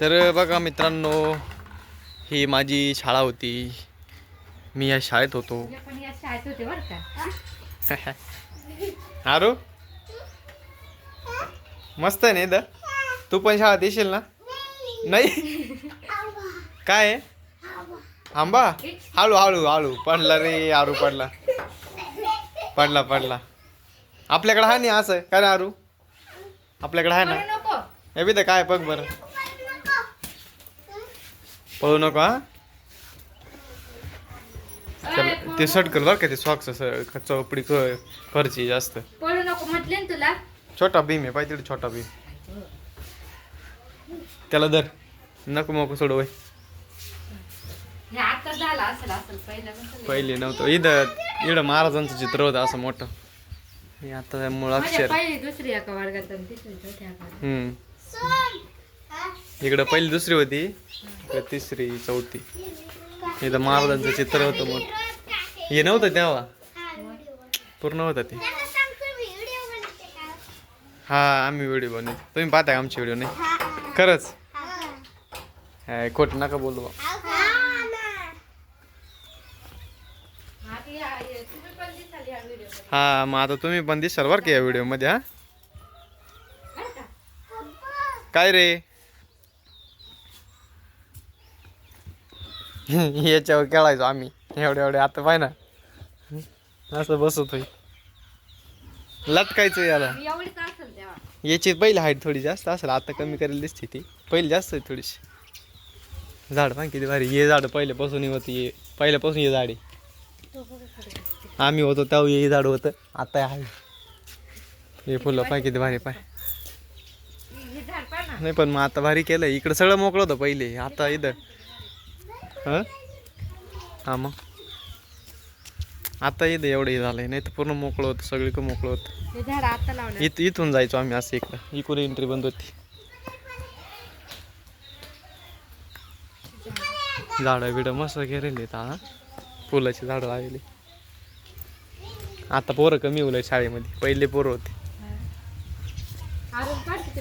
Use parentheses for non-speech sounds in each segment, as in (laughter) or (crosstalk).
तर बघा मित्रांनो ही माझी शाळा होती. मी या शाळेत होतो. आरू मस्त आहे ना तू पण शाळेत येशील ना? नाही? काय? आंबा? हळू हळू हळू. पडला रे आरू पडला. पडला पडला. आपल्याकडे आहे ना असं? काय आरू? आपल्याकडे आहे ना? हे बी तर काय बघ बरं. पळू नको ते सट कर बरं का ते सॉक्स असं चौपडी क- फरची जास्त. पळू नको म्हटले ना तुला. छोटा भीम आहे पाहिजे छोटा भीम. त्याला धर. नको मको सोडू वय. हे आता झाला असेल असेल पहिला नव्हतं. इथं इकडं महाराजांचं चित्र होतं असं मोठं. हे आता मूळ माझ्या अक्षर पहिली दुसरी एका वर्गात आणि तिसरी चौथ्या वर्गात. हम्म. इकडं पहिली दुसरी होती इकडं तिसरी चौथी. इथं महाराजांचं चित्र होतं मग हे नव्हतं तेव्हा. पूर्ण होतं ते. हा आम्ही व्हिडिओ बनवू तुम्ही पाहताय आमचे व्हिडिओ नाही? खरंच? हाय, खोट नका बोलू बा. हा, मग आता तुम्ही पण दिसाल बरं का या व्हिडिओमध्ये हा? काय रे? (laughs) याच्यावर खेळायचो आम्ही. एवढे एवढे. आता पाय ना. असं बसतोय लटकायचं याला. याची पहिली हाईट थोडी जास्त असेल. आता कमी करायला दिसते ती. पहिली जास्त आहे थोडीशी. झाड पाय किती भारी. हे झाड पहिल्यापासून होती. हे पहिल्यापासून हे झाड आहे. आम्ही होतो तेव्हा हे झाड होतं. आता आहे. हे फुलं पाय किती भारी पाय हे नाही पण मग आता भारी केलं इकडं सगळं मोकळं होतं पहिले. आता इथं. हं? हा मग. आता इथं एवढं हे झालंय नाही तर पूर्ण मोकळं होतं सगळीकडं मोकळं होतं. हे झाड आता लावलं इथ इथून जायचो आम्ही असं इकडं. इकडून एंट्री बंद होती. झाडं बिडं मस्त घेरेले हा. फुलाची झाडं लावली आता पोरं कमी होईल शाळेमध्ये. पहिले पोरं होते.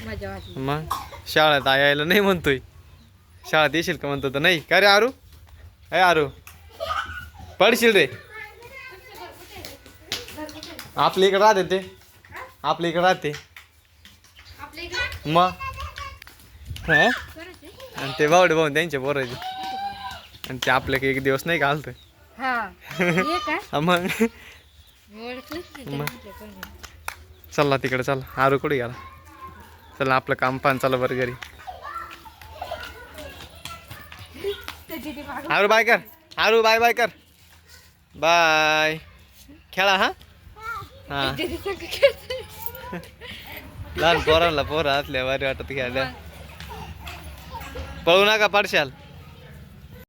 मजा वाटली. मग? शाळेत आ- यायला नाही म्हणतोय. शाळेत येशील का म्हणतो तर नाही. का रे आरू अय आरू पडशील रे आपल्या इकडे राहते ते आपल्या इकडे राहते मग हा? आणि ते बावडे भाऊन त्यांचे पोराचे आणि ते आपल्या एक दिवस नाही घालत हा हे काय मग. चला तिकडे चला आरू कुठे गेला चला आपलं काम पान चला बरं घरी त्याची ती मागं- आरू बाय कर. आरू बाय बाय कर. बाय. खेळा हा? हा. लहान पोरांना पोरं असल्या वारी वाटत घ्यायला पळू नका पडशाल